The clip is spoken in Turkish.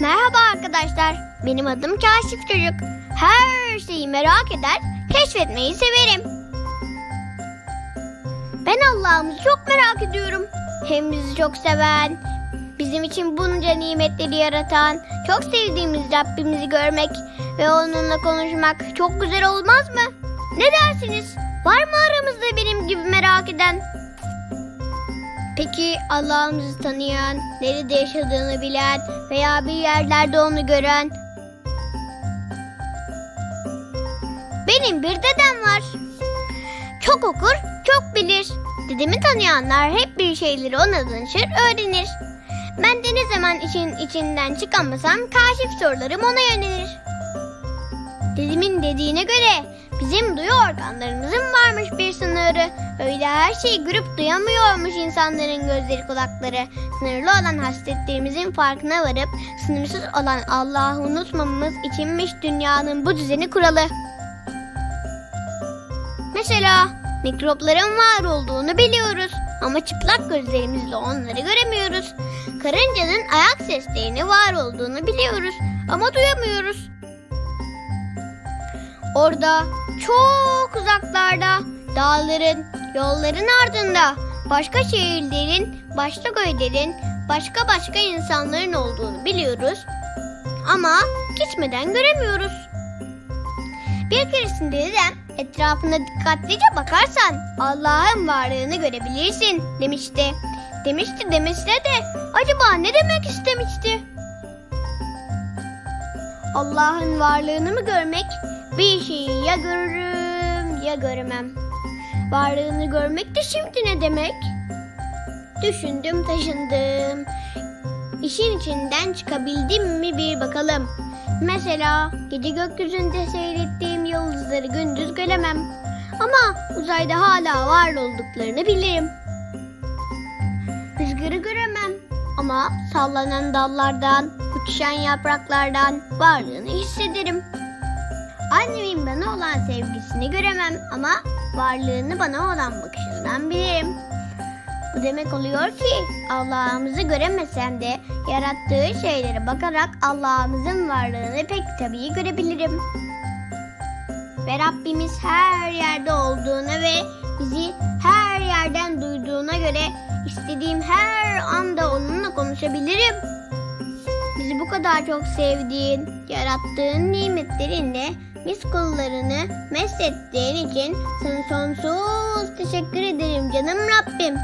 Merhaba arkadaşlar. Benim adım Kaşif Çocuk. Her şeyi merak eder, keşfetmeyi severim. Ben Allah'ımızı çok merak ediyorum. Hem bizi çok seven, bizim için bunca nimetleri yaratan, çok sevdiğimiz Rabbimizi görmek ve onunla konuşmak çok güzel olmaz mı? Ne dersiniz? Var mı aramızda benim gibi merak eden? Peki Allah'ımızı tanıyan, nerede yaşadığını bilen veya bir yerlerde onu gören? Benim bir dedem var. Çok okur, çok bilir. Dedemi tanıyanlar hep bir şeyleri ona danışır, öğrenir. Ben de ne zaman işin içinden çıkamasam kaşif sorularım ona yönelir. Dedemin dediğine göre bizim duyu organlarımızın varmış bir sınırı. Öyle her şeyi görüp duyamıyormuş insanların gözleri kulakları. Sınırlı olan hasletlerimizin farkına varıp sınırsız olan Allah'ı unutmamamız içinmiş dünyanın bu düzeni kuralı. Mesela mikropların var olduğunu biliyoruz ama çıplak gözlerimizle onları göremiyoruz. Karıncanın ayak seslerini var olduğunu biliyoruz ama duyamıyoruz. Orada çok uzaklarda dağların, yolların ardında başka şehirlerin, başka köylerin, başka başka insanların olduğunu biliyoruz ama gitmeden göremiyoruz. Bir keresinde dedem etrafına dikkatlice bakarsan Allah'ın varlığını görebilirsin demişti. Demişti demesine de acaba ne demek istemişti? Allah'ın varlığını mı görmek? Bir şeyi ya görürüm ya göremem. Varlığını görmek de şimdi ne demek? Düşündüm taşındım. İşin içinden çıkabildim mi bir bakalım. Mesela gece gökyüzünde seyrettiğim yıldızları gündüz göremem. Ama uzayda hala var olduklarını bilirim. Rüzgarı göremem ama sallanan dallardan, uçuşan yapraklardan varlığını hissederim. Annemin bana olan sevgisini göremem ama varlığını bana olan bakışından bilirim. Bu demek oluyor ki Allah'ımızı göremesem de yarattığı şeylere bakarak Allah'ımızın varlığını pek tabii görebilirim. Ve Rabbimiz her yerde olduğuna ve bizi her yerden duyduğuna göre istediğim her anda onunla konuşabilirim. Bizi bu kadar çok sevdiğin, yarattığın nimetlerinle biz kullarını meslettiğin için sana sonsuz teşekkür ederim canım Rabbim.